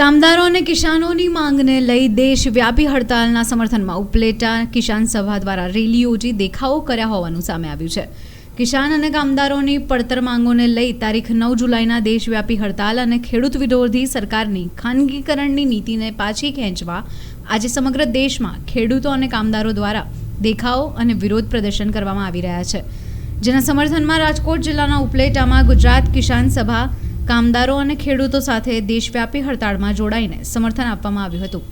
કામદારો અને કિસાનોની માંગને લઈ દેશવ્યાપી હડતાલના સમર્થનમાં ઉપલેટા કિસાન સભા દ્વારા રેલી યોજી દેખાવો કર્યા હોવાનું સામે આવ્યું છે. કિસાન અને કામદારોની પડતર માંગોને લઈ તારીખ નવ જુલાઈના દેશવ્યાપી હડતાલ અને ખેડૂત વિરોધી સરકારની ખાનગીકરણની નીતિને પાછી ખેંચવા આજે સમગ્ર દેશમાં ખેડૂતો અને કામદારો દ્વારા દેખાવો અને વિરોધ પ્રદર્શન કરવામાં આવી રહ્યા છે. જેના સમર્થનમાં રાજકોટ જિલ્લાના ઉપલેટામાં ગુજરાત કિસાન સભા કામદારો અને ખેડૂતો સાથે દેશવ્યાપી હડતાળમાં જોડાઈને સમર્થન આપવામાં આવ્યું હતું.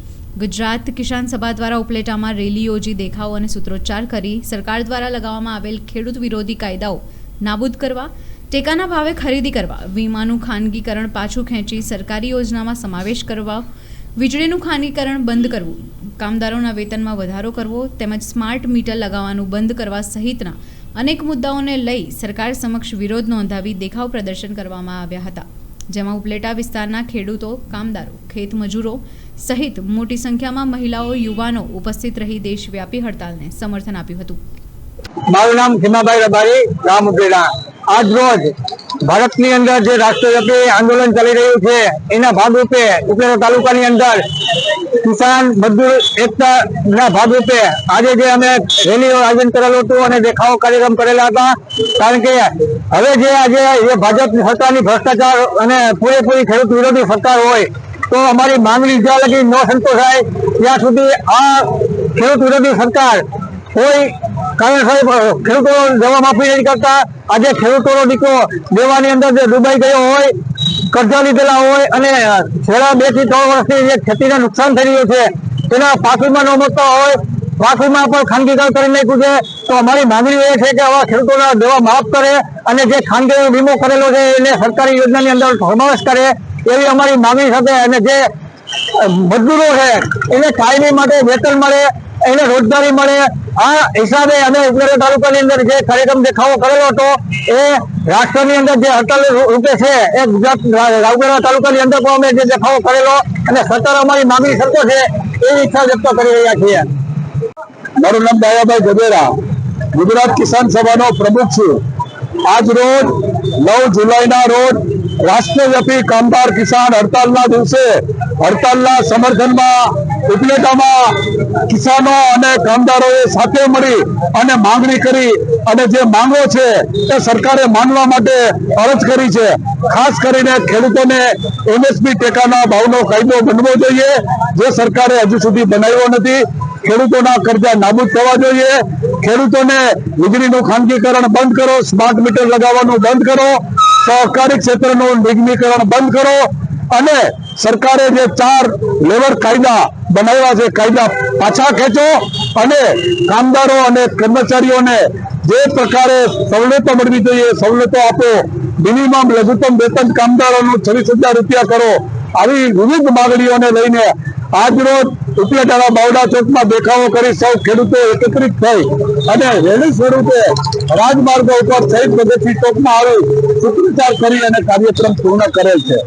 ગુજરાત કિસાન સભા દ્વારા ઉપલેટામાં રેલી યોજી દેખાવો અને સૂત્રોચ્ચાર કરી સરકાર દ્વારા લગાવવામાં આવેલ ખેડૂત વિરોધી કાયદાઓ નાબૂદ કરવા, ટેકાના ભાવે ખરીદી કરવા, વીમાનું ખાનગીકરણ પાછું ખેંચી સરકારી યોજનામાં સમાવેશ કરવા વીજળીનું ખાનગીકરણ બંધ કરવું. કામદારોના વેતનમાં વધારો કરવો તેમજ સ્માર્ટ મીટર લગાવવાનું બંધ કરવા સહિતના અનેક મુદ્દાઓને લઈ સરકાર સમક્ષ વિરોધ નોંધાવી દેખાવ પ્રદર્શન કરવામાં આવ્યા હતા. જેમાં ઉપલેટા વિસ્તારના ખેડૂતો, કામદારો, ખેત મજૂરો સહિત મોટી સંખ્યામાં મહિલાઓ, યુવાનો ઉપસ્થિત રહી દેશવ્યાપી હડતાલને સમર્થન આપ્યું હતું. મારું નામ ખીમાભાઈ રબારી, ગામ ઉપલેટા. આજ રોજ ભારતની અંદર જે રાષ્ટ્રવ્યાપી આંદોલન ચાલી રહ્યું છે, એના ભાગરૂપે ઉપલેટા તાલુકાની અંદર કિસાન મજદૂર એકતા ના ભાગરૂપે આજે જે અમે રેલીનું આયોજન કરેલું હતું અને દેખાવો કાર્યક્રમ કરેલા હતા, કારણ કે હવે જે આજે એ ભાજપ સરકારની ભ્રષ્ટાચાર અને પૂરેપૂરી ખેડૂત વિરોધી સરકાર હોય, તો અમારી માંગણી જ્યાં લગી ન સંતોષાય, ત્યાં સુધી આ ખેડૂત વિરોધી સરકાર કોઈ કારણસર ખેડૂતો દેવા માફી નથી કરતા. આજે ખેડૂતોનો દીકરો દેવાની અંદર જે ડૂબાઈ ગયો હોય, કરજા લીધેલા હોય અને છેલ્લા બેથી ત્રણ વર્ષથી જે ખેતીને નુકસાન થઈ રહ્યું છે, તેના પાકીમાં ન મળતા હોય, પાકીમાં પણ ખાનગીકરણ કરી નાખ્યું છે. તો અમારી માંગણી એ છે કે આવા ખેડૂતોના દેવા માફ કરે અને જે ખાનગી વીમો કરેલો છે, એને સરકારી યોજનાની અંદર સમાવેશ કરે એવી અમારી માંગણી સાથે અને જે મજદૂરો છે, એને કાયમી માટે વેતન મળે એને રોજગારી મળે. આ હિસાબે અમે ઉપનગર તાલુકાની અંદર જે કાર્યક્રમ દેખાવો કરેલો હતો, એ રાષ્ટ્રની અંદર જે હડતાલ રૂપે છે, એ ગુજરાત રાવગઢ તાલુકાની અંદર પણ અમે જે દેખાવો કરેલો અને સરકાર અમારી માંગણી સરકો છે, એવી ઈચ્છા વ્યક્ત કરી રહ્યા છીએ. મારું નામ દાયાભાઈ ગજેરા ગુજરાત કિસાન સભાનો પ્રમુખ છું. આજ રોજ નવ જુલાઈના રોજ રાષ્ટ્રવ્યાપી કામદાર કિસાન હડતાલના દિવસે હડતાલના સમર્થનમાં, ઉપલેટામાં કિસાનો અને કામદારોએ સાથે મળી અને માંગણી કરી અને જે માંગો છે એ સરકારે માનવા માટે અરજ કરી છે. ખાસ કરીને ખેડૂતોને એમએસપી ટેકાના ભાવનો કાયદો બનવો જોઈએ, જે સરકારે હજુ સુધી બનાવ્યો નથી. ખેડૂતોના કરજા નાબૂદ થવા જોઈએ. ખેડૂતોને વીજળીનું ખાનગીકરણ બંધ કરો, સ્માર્ટ મીટર લગાવવાનું બંધ કરો. સહકારી ક્ષેત્રનું નિગમીકરણ બંધ કરો અને સરકારે જે ચાર લેબર કાયદા બનાવ્યા છે, કાયદા પાછા ખેંચો અને કામદારો અને કર્મચારીઓને જે પ્રકારે સવલતો મળવી જોઈએ, સવલતો આપો. મિનિમમ લઘુત્તમ વેતન કામદારોનું છવ્વીસ રૂપિયા કરો. આવી વિવિધ માંગણીઓને લઈને આજરોજ ઉપલેટાના બાવડા ચોકમાં દેખાવો કરી સૌ ખેડૂતો એકત્રિત થઈ અને રેલી સ્વરૂપે રાજમાર્ગો ઉપર સહિત ભગતસિંહ ચોકમાં આવી સૂત્રોચ્ચાર કરી અને કાર્યક્રમ પૂર્ણ કરેલ છે.